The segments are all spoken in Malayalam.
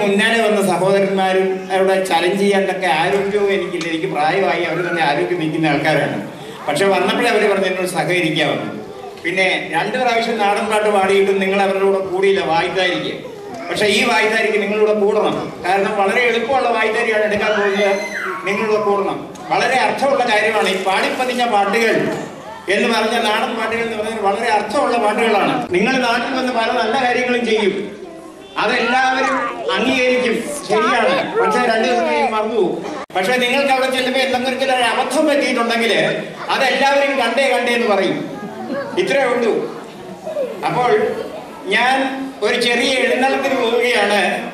മുന്നാലെ വന്ന സഹോദരന്മാരും അവരുടെ ചലഞ്ച് ചെയ്യാണ്ടൊക്കെ ആരോഗ്യവും എനിക്കില്ല. എനിക്ക് പ്രായമായി അവർ തന്നെ ആരോഗ്യം നിൽക്കുന്ന ആൾക്കാരാണ്. പക്ഷെ വന്നപ്പോഴേ അവർ എന്നോട് സഹകരിക്കാമെന്ന് പിന്നെ രണ്ട് പ്രാവശ്യം നാടൻ പാട്ട് പാടിയിട്ടും നിങ്ങൾ അവരുടെ കൂടെ കൂടിയില്ല വായ്ത്താരിക്ക്. പക്ഷെ ഈ വായ്ത്താരിക്ക് നിങ്ങളുടെ കൂടണം. കാരണം വളരെ എളുപ്പമുള്ള വായ്ത്താരിയാണ് എടുക്കാൻ പോകുന്നത്. നിങ്ങളുടെ കൂടണം. വളരെ അർത്ഥമുള്ള കാര്യമാണ്. ഈ പാടിപ്പതിഞ്ഞ പാട്ടുകൾ എന്ന് പറഞ്ഞ നാടൻ പാട്ടുകൾ എന്ന് പറഞ്ഞാൽ വളരെ അർത്ഥമുള്ള പാട്ടുകളാണ്. നിങ്ങൾ നാട്ടിൽ വന്ന് പല നല്ല കാര്യങ്ങളും ചെയ്യും. അതെല്ലാവരും അംഗീകരിക്കും. ശരിയാണ്. പക്ഷെ രണ്ടു ദിവസം മറന്നു പക്ഷെ നിങ്ങൾക്ക് അവിടെ ചെല്ലുമ്പോൾ എന്തെങ്കിലും ഒരു അബദ്ധം പറ്റിയിട്ടുണ്ടെങ്കിൽ അതെല്ലാവരും കണ്ടേ കണ്ടേ എന്ന് പറയും. ഇത്രേ ഉള്ളൂ. അപ്പോൾ ഞാൻ ഒരു ചെറിയ എഴുന്നള്ളത്തിന് പോവുകയാണ്.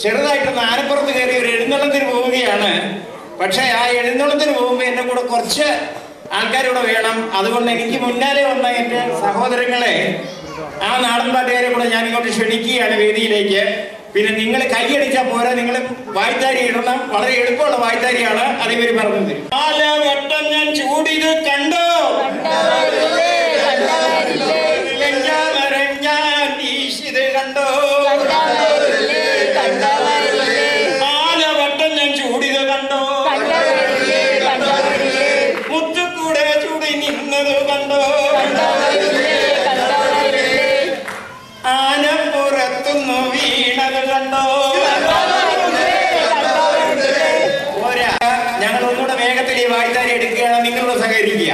ചെറുതായിട്ട് ആനപ്പുറത്ത് കയറി ഒരു എഴുന്നള്ളത്തിന് പോവുകയാണ്. പക്ഷെ ആ എഴുന്നള്ളത്തിന് പോകുമ്പോൾ എന്നെ കൂടെ കുറച്ച് ആൾക്കാരൂടെ വേണം. അതുകൊണ്ട് എനിക്ക് മുന്നാലെ വന്ന എന്റെ സഹോദരങ്ങളെ ആ നാടൻ പാട്ടുകാരെ കൂടെ ഞാൻ ഇങ്ങോട്ട് ക്ഷണിക്കുകയാണ് വേദിയിലേക്ക്. പിന്നെ നിങ്ങൾ കൈയടിച്ചാൽ പോരാ. നിങ്ങൾ വായ്ത്താരി ഇടണം. വളരെ എളുപ്പമുള്ള വായ്ത്താരിയാണ് അത് ഇവർ പറഞ്ഞത്. വട്ടം ഞാൻ കണ്ടോ? കണ്ടോ? കാലഘട്ടം ഞാൻ കണ്ടോ? ചൂടി നിന്നത് കണ്ടോ? ഞങ്ങൾ ഒന്നുകൂടെ വേഗത്തിൽ ഈ വായ്ത്താരി എടുക്കുകയാണ്. നിങ്ങളോട് സഹകരിക്കുക.